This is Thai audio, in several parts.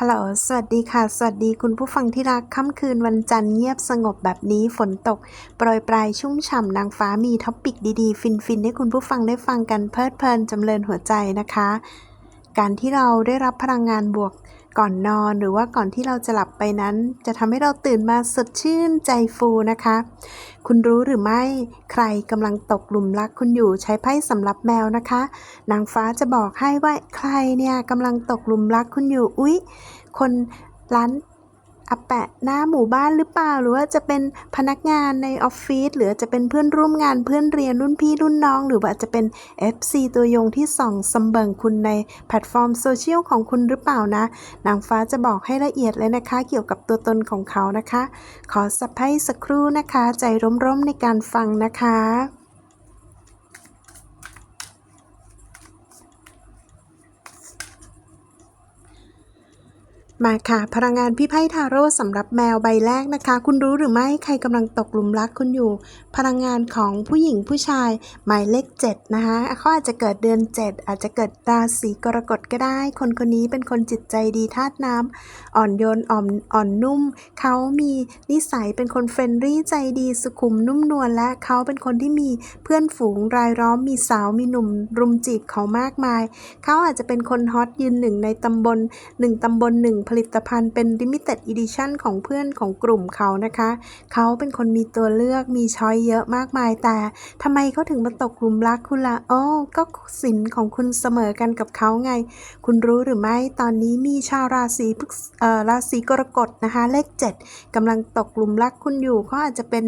ฮัลโหล สวัสดีค่ะ สวัสดีคุณผู้ฟังที่รัก ค่ำคืนวันจันทร์เงียบสงบแบบนี้ ฝนตก โปรยปลายชุ่มฉ่ำนางฟ้ามีท็อปปิกดีๆ ฟินๆ ให้คุณผู้ฟังได้ฟังกันเพลิดเพลินจำเริญหัวใจนะคะ การที่เราได้รับพลังงานบวก ก่อนนอนหรือว่าก่อนที่เราจะหลับไปนั้น จะทำให้เราตื่นมาสดชื่นใจฟูนะคะ คุณรู้หรือไม่ใครกำลังตกหลุมรักคุณอยู่ใช้ไพ่สำหรับแมวนะคะ นางฟ้าจะบอกให้ว่าใครเนี่ยกำลังตกหลุมรักคุณอยู่อุ๊ย คนร้าน อาแปะหน้าหมู่บ้านหรือเปล่า หรือว่าจะเป็นพนักงานในออฟฟิศหรือจะเป็นเพื่อนร่วมงานเพื่อนเรียนรุ่นพี่รุ่นน้อง หรือว่าจะเป็น FC ตัวยงที่ส่องสมเบิงคุณในแพลตฟอร์มโซเชียลของคุณหรือเปล่านะ นางฟ้าจะบอกให้ละเอียดเลยนะคะ เกี่ยวกับตัวตนของเขานะคะ ขอสับให้สักครู่นะคะ ใจร่มๆในการฟังนะคะ มาค่ะ พลังงานพี่ไพ่ทาโร่สำหรับแมวใบแรกนะคะ คุณรู้หรือไม่ใครกำลังตกหลุมรักคุณอยู่ พลังงานของผู้หญิงผู้ชายหมายเลข7นะคะเขาอาจจะเกิดเดือน 7 อาจจะเกิดราศีกรกฎก็ได้ คนคนนี้เป็นคนจิตใจดีธาตุน้ำอ่อนโยนอ่อนอ่อนนุ่ม เขามีนิสัยเป็นคนเฟรนลี่ใจดีสุขุมนุ่มนวลและเขาเป็นคนที่มีเพื่อนฝูงรายล้อมมีสาวมีหนุ่มรุมจีบเขามากมาย เขาอาจจะเป็นคนฮอตยืนหนึ่งในตำบลหนึ่งตำบลหนึ่งผลิตภัณฑ์เป็น Limited Edition ของเพื่อนของกลุ่มเขานะคะ เขาเป็นคนมีตัวเลือกมีช้อยเยอะมากมายแต่ทำไมเขาถึงมาตกหลุมรักคุณละ่ะโอ้ก็สินของคุณเสมอกันกับเขาไง คุณรู้หรือไม่ตอนนี้มีชาวราศีพฤกษเอ่อราศีกรกฎนะคะ เลข 7กำลังตกหลุมรักคุณอยู่เขาอาจจะเป็น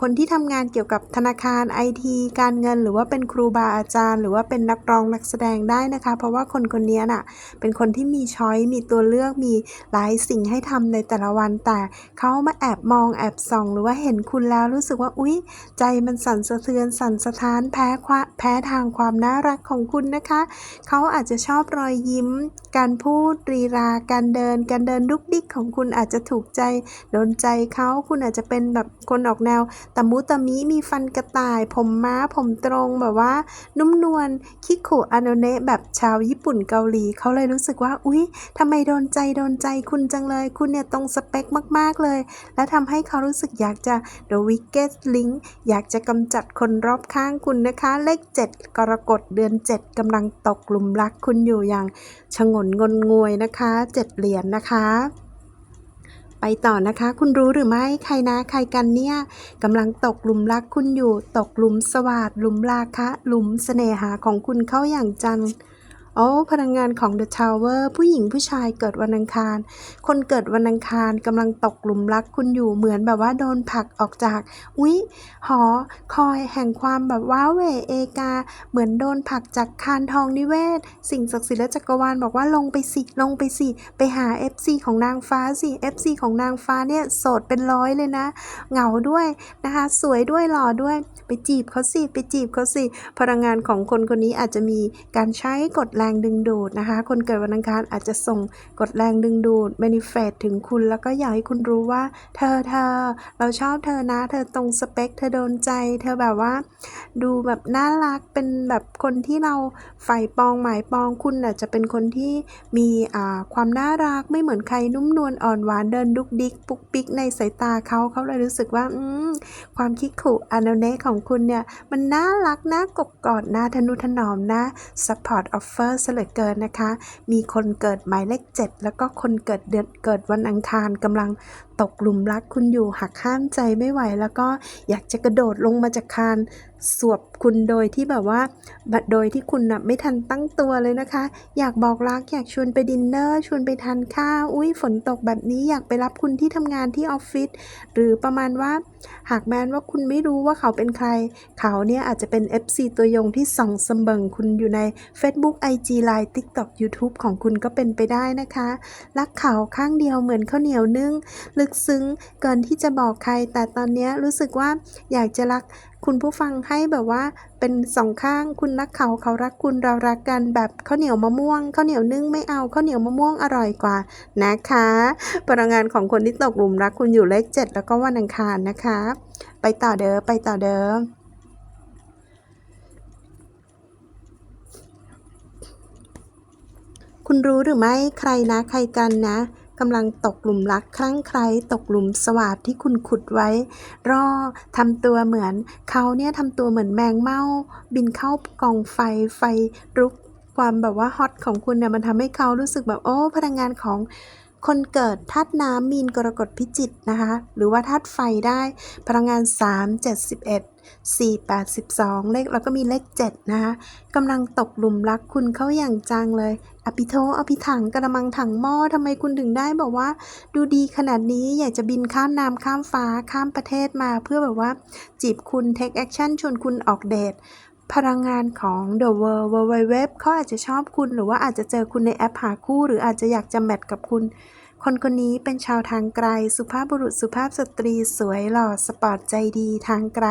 คนที่ทำงานเกี่ยวกับธนาคารไอทีการเงิน หรือว่าเป็นครูบาอาจารย์ หรือว่าเป็นนักร้องนักแสดงได้นะคะ เพราะว่าคนคนนี้น่ะเป็นคนที่มีช้อยมีตัวเลือกมีหลายสิ่งให้ทำในแต่ละวัน แต่เขามาแอบมองแอบส่อง หรือว่าเห็นคุณแล้วรู้สึกว่าอุ๊ย ใจมันสั่นสะเทือนสั่นสะท้านแพ้ความแพ้ทางความน่ารักของคุณนะคะ เขาอาจจะชอบรอยยิ้ม การพูดรีราการเดิน การเดินดุกดิกของคุณอาจจะถูกใจโดนใจเขาคุณอาจจะเป็นแบบคนออกแนวตะมุตะมิมีฟันกระต่าย ผมม้าผมตรงแบบว่า นุ่มนวลคิคุอโนเนะแบบชาวญี่ปุ่นเกาหลีเขาเลยรู้สึกว่า อุ๊ยทำไมโดนใจใจโดนใจคุณจังเลย คุณเนี่ยตรงสเปคมาก ๆ เลย และทำให้เขารู้สึกอยากจะ The Wicked Link อยากจะกำจัดคนรอบข้างคุณนะคะ เลข 7 กรกฎเดือน 7กำลังตกหลุมรักคุณอยู่อย่างชงนงนงวยนะคะ 7 เหรียญนะคะไปต่อนะคะ คุณรู้หรือไม่ใครนะใครกันเนี่ยกำลังตกหลุมรักคุณอยู่ ตกหลุมสวัสดหลุมราคะ หลุมเสน่หาของคุณเข้าอย่างจัง โอ้พลังงานของ The Tower ผู้หญิงผู้ชายเกิดวันอังคาร คนเกิดวันอังคารกำลังตกหลุมรักคุณอยู่เหมือนแบบว่าโดนผลักออกจาก อุ๊ย หอคอยแห่งความแบบว้าเหวเอกา เหมือนโดนผลักจากคานทองนิเวศ สิ่งศักดิ์สิทธิ์และจักรวาลบอกว่าลงไปสิ ลงไปสิ ไปหา FC ของนางฟ้าสิ FC ของนางฟ้าเนี่ยโสดเป็นร้อยเลยนะ เหงาด้วยนะคะ สวยด้วยหล่อด้วย ไปจีบเขาสิ ไปจีบเขาสิ พลังงานของคนคนนี้อาจจะมีการใช้กฎแรงรงดึงดูดนะคะ คนเกิดวันอังคารอาจจะส่งกฎแรงดึงดูด manifest ถึงคุณ แล้วก็อยากให้คุณรู้ว่า เธอเธอเราชอบเธอนะ เธอตรงสเปค เธอโดนใจ เธอแบบว่า ดูแบบน่ารักเป็นแบบคนที่เราใฝ่ปองหมายปองคุณอาจจะเป็นคนที่มีความน่ารักไม่เหมือนใครนุ่มนวลอ่อนหวานเดินดุกดิกปุกปิกในสายตาเขาเขาเลยรู้สึกว่าอความคิดขู่อานาเนของคุณเนี่ยมันน่ารักน่ากบกอดน่าทนุถนอมนะ support offer เสเลือเกินนะคะ มีคนเกิดหมายเลข 7 แล้วก็คนเกิดเดือนเกิดวันอังคารกำลัง ตกหลุมรักคุณอยู่หักห้ามใจไม่ไหว แล้วก็อยากจะกระโดดลงมาจากคานสวบคุณโดยที่แบบว่าแบบโดยที่คุณนะไม่ทันตั้งตัวเลยนะคะ อยากบอกรักอยากชวนไปดินเนอร์ชวนไปทานข้าวอุ้ยฝนตกแบบนี้อยากไปรับคุณที่ทำงานที่ออฟฟิศหรือประมาณว่า หากแม้นว่าคุณไม่รู้ว่าเขาเป็นใคร เขาเนี่ยอาจจะเป็น FC ตัวยงที่ส่องสมบิงคุณอยู่ใน Facebook IG Line TikTok YouTube ของคุณก็เป็นไปได้นะคะ รักเขาข้างเดียวเหมือนข้าวเหนียวนึ่งลึกซึ้งเกินที่จะบอกใคร แต่ตอนนี้รู้สึกว่าอยากจะรักคุณผู้ฟังให้แบบว่าเป็นสองข้างคุณรักเขาเขารักคุณเรารักกันแบบข้าวเหนียวมะม่วงข้าวเหนียวนึ่งไม่เอาข้าวเหนียวมะม่วงอร่อยกว่านะคะพลังงานของคนที่ตกหลุมรักคุณอยู่เลขเจ็ดแล้วก็วันอังคารนะคะ ไปต่อเด้อไปต่อเด้อคุณรู้หรือไม่ใครนะใครกันนะ กำลังตกหลุมรักคลั่งไคล้ตกหลุมสวาดที่คุณขุดไว้ รอทำตัวเหมือนเขาเนี่ยทำตัวเหมือนแมงเม่าบินเข้ากองไฟไฟรุกความแบบว่าฮอตของคุณเนี่ยมันทำให้เขารู้สึกแบบโอ้พลังงานของคนเกิดธาตุน้ำมีนกรกฎพิจิตนะคะ หรือว่าธาตุไฟได้ พลังงาน 3 71 4 82เลขแล้วก็มีเลข 7 นะคะกำลังตกหลุมรักคุณเข้าอย่างจังเลย อภิโทอภิถังกระมังถังหม้อทำไมคุณถึงได้บอกว่า ดูดีขนาดนี้อยากจะบินข้ามน้ำข้ามฟ้าข้ามประเทศมาเพื่อแบบว่า จีบคุณเทคแอคชั่นชวนคุณออกเดทพลังงานของ The World World Wide Web เขาอาจจะชอบคุณหรือว่าอาจจะเจอคุณในแอปหาคู่ หรืออาจจะอยากจะแมทกับคุณ คนคนนี้เป็นชาวทางไกล สุภาพบุรุษสุภาพสตรีสวยหล่อสปอร์ตใจดีทางไกล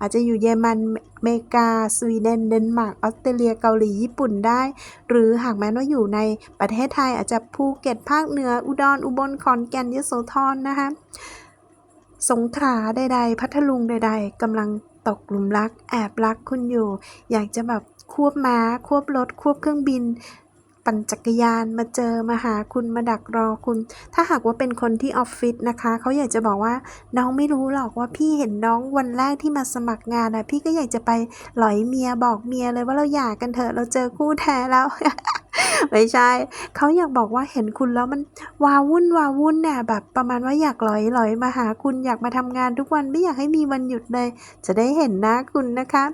อาจจะอยู่เยอรมันอเมริกา สวีเดน เดนมาร์กออสเตรเลียเกาหลีญี่ปุ่นได้ หรือหากแม้ว่าอยู่ในประเทศไทยอาจจะภูเก็ตภาคเหนืออุดรอุบลขอนแก่นยโสธรนะคะสงขลาใดๆ พัทลุงใด ๆกำลังตกหลุมรัก แอบรักคุณอยู่ อยากจะแบบควบม้า ควบรถ ควบเครื่องบิน ปั่นจักรยานมาเจอมาหาคุณมาดักรอคุณ ถ้าหากว่าเป็นคนที่ออฟฟิศนะคะเขาอยากจะบอกว่าน้องไม่รู้หรอกว่าพี่เห็นน้องวันแรกที่มาสมัครงานนะพี่ก็อยากจะไปหลอยเมียบอกเมียเลยว่าเราหย่ากันเถอะเราเจอคู่แท้แล้ว ไม่ใช่ เขาอยากบอกว่าเห็นคุณแล้วมันวาวุ่นวาวุ่นเนี่ยแบบประมาณว่าอยากลอยลอยมาหาคุณอยากมาทำงานทุกวันไม่อยากให้มีวันหยุดเลย จะได้เห็นหน้าคุณนะคะ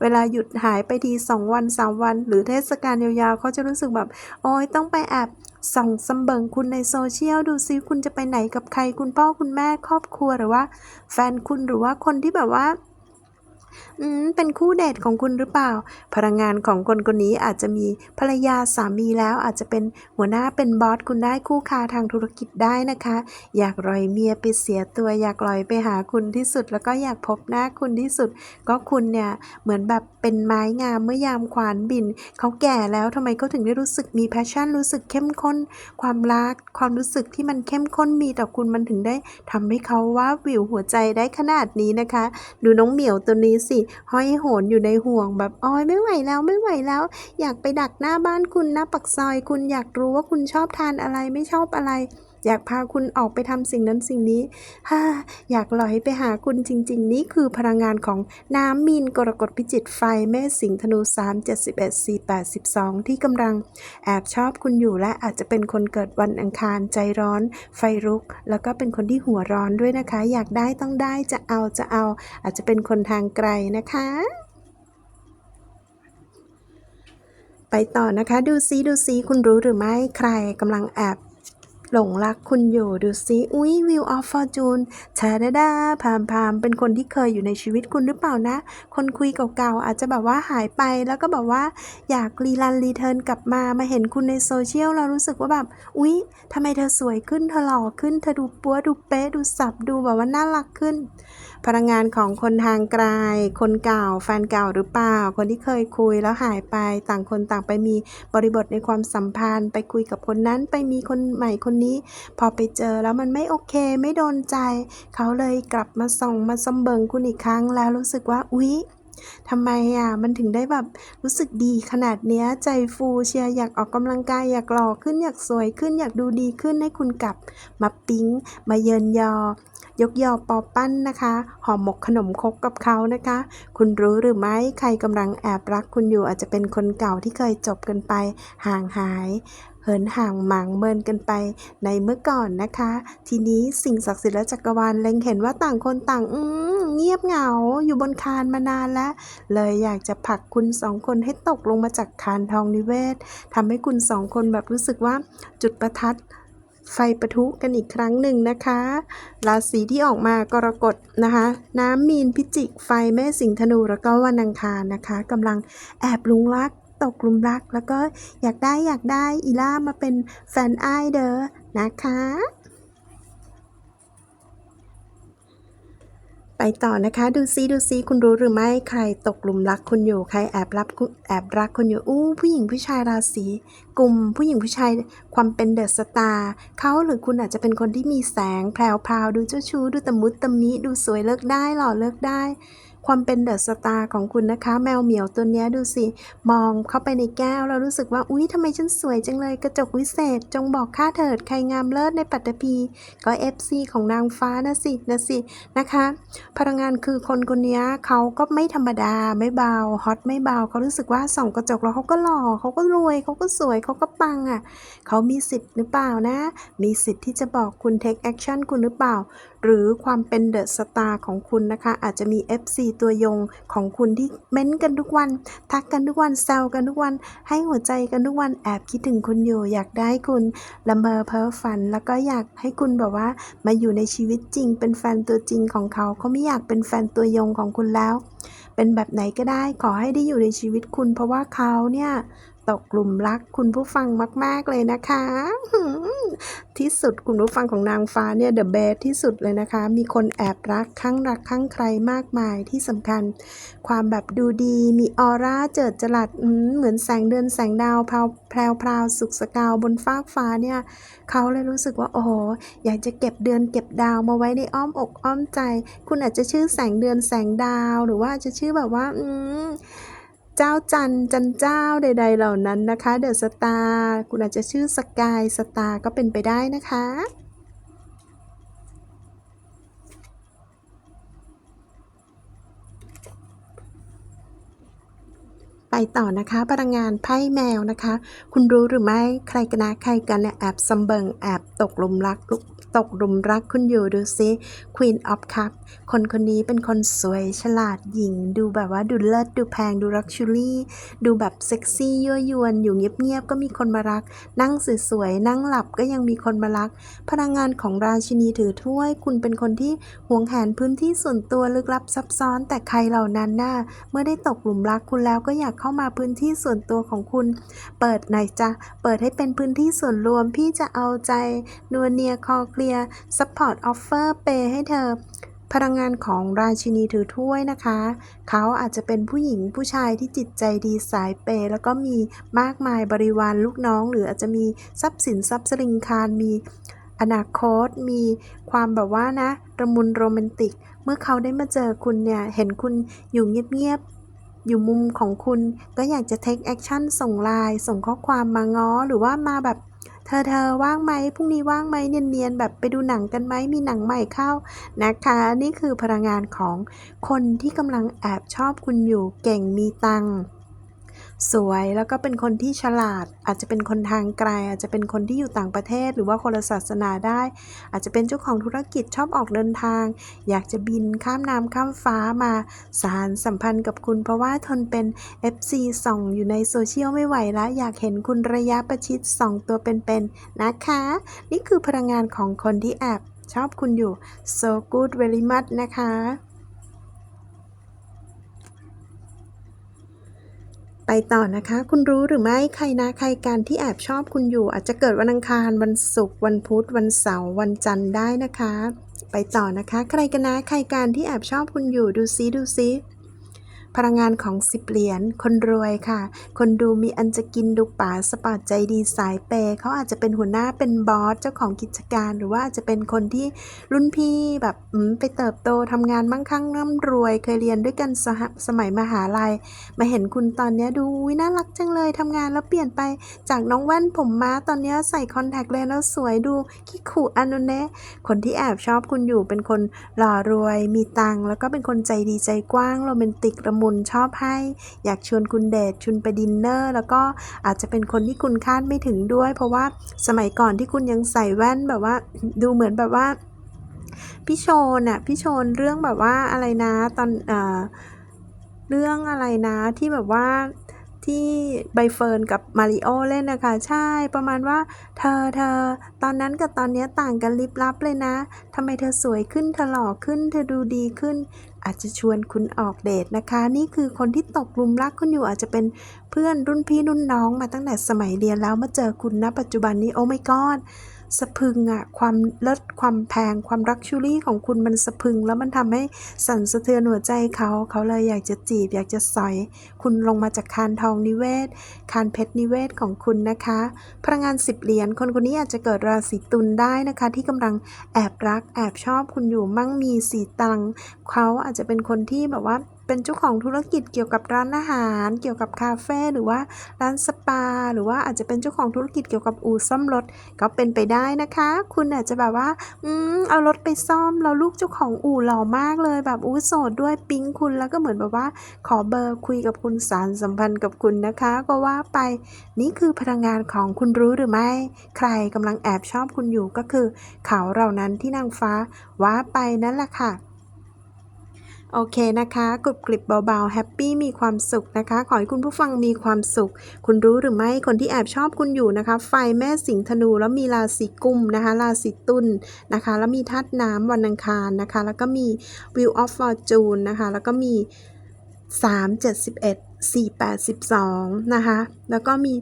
เวลาหยุดหายไปทีสองวันสามวัน หรือเทศกาลยาวๆเขาจะรู้สึกแบบโอ้ยต้องไปแอบส่องสำเบิงคุณในโซเชียลดูซิคุณจะไปไหนกับใครคุณพ่อคุณแม่ครอบครัวหรือว่า แฟนคุณหรือว่าคนที่แบบว่า อืมเป็นคู่เดทของคุณหรือเปล่า พลังงานของคนคนนี้อาจจะมีภรรยาสามีแล้วอาจจะเป็นหัวหน้าเป็นบอสคุณได้คู่ค้าทางธุรกิจได้นะคะ อยากลอยเมียไปเสียตัว อยากลอยไปหาคุณที่สุด แล้วก็อยากพบหน้าคุณที่สุด ก็คุณเนี่ยเหมือนแบบเป็นไม้งามเมื่อยามขวานบินเขาแก่แล้วทำไมเขาถึงได้รู้สึกมีแพชชั่นรู้สึกเข้มข้น ความรักความรู้สึกที่มันเข้มข้นมีต่อคุณมันถึงได้ทำให้เขาว่าวิวหัวใจได้ขนาดนี้นะคะ ดูน้องเหมียวตัวนี้สิห้อยโหนอยู่ในห่วงแบบอ้อยไม่ไหวแล้วไม่ไหวแล้ว อยากไปดักหน้าบ้านคุณหน้าปักซอย คุณอยากรู้ว่าคุณชอบทานอะไรไม่ชอบอะไร อยากพาคุณออกไปทำสิ่งนั้นสิ่งนี้ฮ่าอยากลอยไปหาคุณจริง ๆ นี่คือพลังงานของน้ำมีนกรกฎพิจิตไฟแม่สิงห์ธนู3 71 4 8 12 ที่กำลังแอบชอบคุณอยู่และอาจจะเป็นคนเกิดวันอังคารใจร้อน ไฟรุก แล้วก็เป็นคนที่หัวร้อนด้วยนะคะ อยากได้ต้องได้จะเอาจะเอา อาจจะเป็นคนทางไกลนะคะไปต่อนะคะ ดูซิดูซิคุณรู้หรือไม่ใครกำลังแอบ หลงรักคุณอยู่ดูซิอุ้ยวิวออฟฟอร์จูนชาดาดาพามพามเป็นคนที่เคยอยู่ในชีวิตคุณหรือเปล่านะ คนคุยเก่าๆ อาจจะแบบว่าหายไปแล้วก็แบบว่าอยากรีลันรีเทิร์นกลับมามาเห็นคุณในโซเชียลเรารู้สึกว่าแบบอุ้ยทำไมเธอสวยขึ้นเธอหล่อขึ้นเธอดูปัวดูเป๊ะดูสับดูแบบว่าน่ารักขึ้น พลังงานของคนทางไกล คนเก่า แฟนเก่าหรือเปล่า คนที่เคยคุยแล้วหายไป ต่างคนต่างไปมีบริบทในความสัมพันธ์ ไปคุยกับคนนั้นไปมีคนใหม่คนนี้ พอไปเจอแล้วมันไม่โอเค ไม่โดนใจ เขาเลยกลับมาส่องมาซำเบิงคุณอีกครั้งแล้วรู้สึกว่า อุ๊ย ทำไมอะมันถึงได้แบบรู้สึกดีขนาดเนี้ยใจฟูเชียร์อยากออกกำลังกายอยากหล่อขึ้นอยากสวยขึ้นอยากดูดีขึ้นให้คุณกลับ มาปิ๊ง มาเยินยอ ยกยอปอปั้นนะคะห่อหมกขนมครกกับเขานะคะ คุณรู้หรือไม่ใครกำลังแอบรักคุณอยู่อาจจะเป็นคนเก่าที่เคยจบกันไปห่างหาย เหินห่างหมางเมินกันไปในเมื่อก่อนนะคะ ทีนี้สิ่งศักดิ์สิทธิ์และจักรวาลเล็งเห็นว่าต่างคนต่างอืเงียบเหงาอยู่บนคานมานานแล้ว เลยอยากจะผลักคุณสองคนให้ตกลงมาจากคานทองนิเวศทำให้คุณสองคนแบบรู้สึกว่าจุดประทัดไฟประทุกันอีกครั้งหนึ่งนะคะ ราศีที่ออกมากรกฎนะคะ น้ำมีนพิจิก ไฟแม่สิงห์ธนูแล้วก็วันอังคารนะคะกำลังแอบลุงรัก ตกหลุมรัก แล้วก็อยากได้อยากได้อีล่ามาเป็นแฟนไอายเด้อนะคะไปต่อนะคะดูซิดูซิคุณรู้หรือไม่ใครตกหลุมรักคุณอยู่ใครแอบรับแอบรักคุณอยู่อู้ผู้หญิงผู้ชายราศีกลุ่มผู้หญิงผู้ชายความเป็นเดอะสตาร์เขาหรือคุณอาจจะเป็นคนที่มีแสงแพรวพราวดูเจ้าชู้ดูตะมุตตะมิดูสวยเลิกได้หล่อเลิกได้ ความเป็นเดอะสตาร์ของคุณนะคะ แมวเหมียวตัวนี้ดูสิ มองเข้าไปในแก้ว แล้วรู้สึกว่าอุ๊ยทำไมฉันสวยจังเลยกระจกวิเศษ จงบอกข้าเถิดใครงามเลิศในปัตตภีก็ FC ของนางฟ้านะสินะสินะคะ พลังงานคือคนคนนี้เขาก็ไม่ธรรมดาไม่เบาฮอตไม่เบาเขารู้สึกว่าส่องกระจกแล้วเขาก็หล่อเขาก็รวยเขาก็สวยเขาก็ปังอะเขามีสิทธิ์หรือเปล่านะ มีสิทธิ์ที่จะบอกคุณ take action คุณหรือเปล่า หรือความเป็นเดอะสตาร์ของคุณนะคะ อาจจะมี FC ตัวยงของคุณที่เม้นกันทุกวัน ทักกันทุกวันแซวกันทุกวัน ให้หัวใจกันทุกวันแอบคิดถึงคุณอยู่ อยากได้คุณละเมอเพ้อฝัน แล้วก็อยากให้คุณแบบว่า มาอยู่ในชีวิตจริง เป็นแฟนตัวจริงของเขาเขาไม่อยากเป็นแฟนตัวยงของคุณแล้ว เป็นแบบไหนก็ได้ขอให้ได้อยู่ในชีวิตคุณ เพราะว่าเขาเนี่ย ตกกลุ่มรักคุณผู้ฟังมาก ๆ เลยนะคะ ที่สุดคุณผู้ฟังของนางฟ้าเนี่ยเดอะเบสที่สุดเลยนะคะ มีคนแอบรักข้างรักข้างใครมากมายที่สำคัญ ความแบบดูดีมีออร่าเจิดจรัสเหมือนแสงเดือนแสงดาวพราวแพรวพราวสุกสกาวบนฟากฟ้าเนี่ยเขาเลยรู้สึกว่าโอ้โหอยากจะเก็บเดือนเก็บดาวมาไว้ในอ้อมอกอ้อมใจ คุณอาจจะชื่อแสงเดือนแสงดาว หรือว่าจจะชื่อแบบว่า อืม เจ้าจันจันเจ้าใด ๆ เหล่านั้นนะคะ เดอะสตาร์คุณอาจจะชื่อสกายสตาร์ก็เป็นไปได้นะคะ ไปต่อนะคะพลังงานไพ่แมวนะคะ คุณรู้หรือไม่ใครกันนะใครกันเนี่ยแอบซัมเบิงแอบตกหลุมรักลุกตกหลุมรักคุณอยู่ดูซิ Queen of Cup คนคนนี้เป็นคนสวยฉลาดหญิง ดูแบบว่าดูเลิศดูแพงดูรักชูรี่ ดูแบบเซ็กซี่ยั่วยวน อยู่เงียบๆก็มีคนมารัก นั่งสวยๆนั่งหลับก็ยังมีคนมารัก พลังงานของราชินีถือถ้วย คุณเป็นคนที่หวงแหนพื้นที่ส่วนตัวลึกลับซับซ้อนแต่ใครเหล่านั้นน่ะเมื่อได้ตกหลุมรักคุณแล้วก็อยากเข้ามาพื้นที่ส่วนตัวของคุณ เปิดหน่อยจ้ะเปิดให้เป็นพื้นที่ส่วนรวมพี่จะเอาใจนัวเนียคอเคลียร์ซัพพอร์ตออฟเฟอร์เปให้เธอพลังงานของราชินีถือถ้วยนะคะ เขาอาจจะเป็นผู้หญิงผู้ชายที่จิตใจดีสายเปย์แล้วก็มีมากมายบริวารลูกน้อง หรืออาจจะมีทรัพย์สินทรัพย์สริงคารมีอนาคต มีความแบบว่านะระมุนโรแมนติก เมื่อเขาได้มาเจอคุณเนี่ย เห็นคุณอยู่เงียบ อยู่มุมของคุณ ก็อยากจะ take action ส่งไลน์ส่งข้อความมาง้อหรือว่ามาแบบ เธอเธอว่างไหมพรุ่งนี้ว่างไหมเนียนๆแบบไปดูหนังกันไหมมีหนังใหม่เข้านะคะ นี่คือพลังงานของคนที่กำลังแอบชอบคุณอยู่เก่งมีตังค์ สวยแล้วก็เป็นคนที่ฉลาด อาจจะเป็นคนทางไกล อาจจะเป็นคนที่อยู่ต่างประเทศ หรือว่าคนละศาสนาได้ อาจจะเป็นเจ้าของธุรกิจชอบออกเดินทาง อยากจะบินข้ามน้ำข้ามฟ้ามาสารสัมพันธ์กับคุณ เพราะว่าทนเป็น FC ส่องอยู่ในโซเชียลไม่ไหวแล้วอยากเห็นคุณระยะประชิดส่องตัวเป็นๆนะคะ นี่คือพลังงานของคนที่แอบชอบคุณอยู่ so good very much นะคะ ไปต่อนะคะ คุณรู้หรือไม่ใครนะใครการที่แอบชอบคุณอยู่ อาจจะเกิดวันอังคารวันศุกร์วันพุธวันเสาร์วันจันทร์ได้นะคะ ไปต่อนะคะ ใครกันนะใครการที่แอบชอบคุณอยู่ดูซิดูซิ พลังงานของสิบเหรียญคนรวยค่ะ คนดูมีอันจะกินดูป่าสปอร์ตใจดีสายเปย์เขาอาจจะเป็นหัวหน้าเป็นบอสเจ้าของกิจการหรือว่าอาจจะเป็นคนที่รุ่นพี่แบบไปเติบโตทำงานมั่งคั่งร่ำรวย เคยเรียนด้วยกันสหสมัยมหาลัย มาเห็นคุณตอนนี้ดูน่ารักจังเลยทำงานแล้วเปลี่ยนไปจากน้องแว่นผมม้าตอนนี้ใส่คอนแทคเลนส์แล้วสวยดูขี้ขู่อนนนเนะคนที่แอบชอบคุณอยู่เป็นคนหล่อรวย มีตังค์แล้วก็เป็นคนใจดีใจกว้างโรแมนติกละมุนชอบให้ อยากชวนคุณเดทชวนไปดินเนอร์ แล้วก็อาจจะเป็นคนที่คุณคาดไม่ถึงด้วย เพราะว่าสมัยก่อนที่คุณยังใส่แว่นแบบว่าดูเหมือนแบบว่าพี่โชนอะพี่โชนเรื่องแบบว่าอะไรนะตอนเอ่อเรื่องอะไรนะที่แบบว่าที่ใบเฟิร์นกับมาริโอเล่นนะคะ ใช่ประมาณว่า เธอเธอ ตอนนั้นกับตอนนี้ต่างกันลิบลับเลยนะทำไมเธอสวยขึ้นเธอหล่อขึ้น เธอดูดีขึ้น อาจจะชวนคุณออกเดทนะคะ นี่คือคนที่ตกลุมรักคุณอยู่อาจจะเป็นเพื่อนรุ่นพี่รุ่นน้องมาตั้งแต่สมัยเรียนแล้วมาเจอคุณณปัจจุบันนี้โอ้ไม่กอด สะพึงอะความเลิศความแพงความรักชูรี่ของคุณมันสะพึง แล้วมันทำให้สั่นสะเทือนหัวใจเขา เขาเลยอยากจะจีบ อยากจะสอย คุณลงมาจากคานทองนิเวศ คานเพชรนิเวศของคุณนะคะ พลังงานสิบเหรียญคนคนนี้อาจจะเกิดราศีตุลได้นะคะ ที่กำลังแอบรักแอบชอบคุณอยู่มั่งมีสีตังเขาอาจจะเป็นคนที่แบบว่า เป็นเจ้าของธุรกิจเกี่ยวกับร้านอาหาร เกี่ยวกับคาเฟ่หรือว่าร้านสปา หรือว่าอาจจะเป็นเจ้าของธุรกิจเกี่ยวกับอู่ซ่อมรถก็เป็นไปได้นะคะ คุณอาจจะแบบว่า อืมเอารถไปซ่อมแล้วลูกเจ้าของอู่หล่อมากเลยแบบอู้โสดด้วยปิ๊งคุณแล้วก็เหมือนแบบว่า ขอเบอร์คุยกับคุณสารสัมพันธ์กับคุณนะคะ ก็ว่าไปนี่คือพลังงานของคุณรู้หรือไม่ ใครกำลังแอบชอบคุณอยู่ก็คือ เขาเหล่านั้นที่นางฟ้าว่าไปนั่นแหละค่ะ โอเคนะคะกรุบกริบเบาๆแฮปปี้มีความสุขนะคะ ขอให้คุณผู้ฟังมีความสุข คุณรู้หรือไม่คนที่แอบชอบคุณอยู่นะคะ ไฟแม่สิงห์ธนูแล้วมีราศีกุมนะคะราศีตุลนะคะ แล้วมีธาตุน้ำวันอังคารนะคะ แล้วก็มี Wheel of Fortune นะคะ แล้วก็มี 3 4 82 นะคะ แล้วก็มี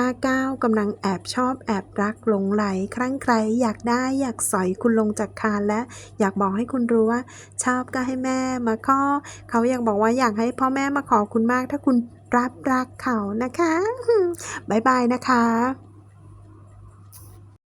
159กำลังแอบชอบแอบรักหลงไหลครั้งใครอยากได้อยากสอยคุณลงจากคานและอยากบอกให้คุณรู้ว่า ชอบก็ให้แม่มาขอเขาอยากบอกว่าอยากให้พ่อแม่มาขอคุณมาก ถ้าคุณรับรักเขานะคะบ๊ายบายนะคะ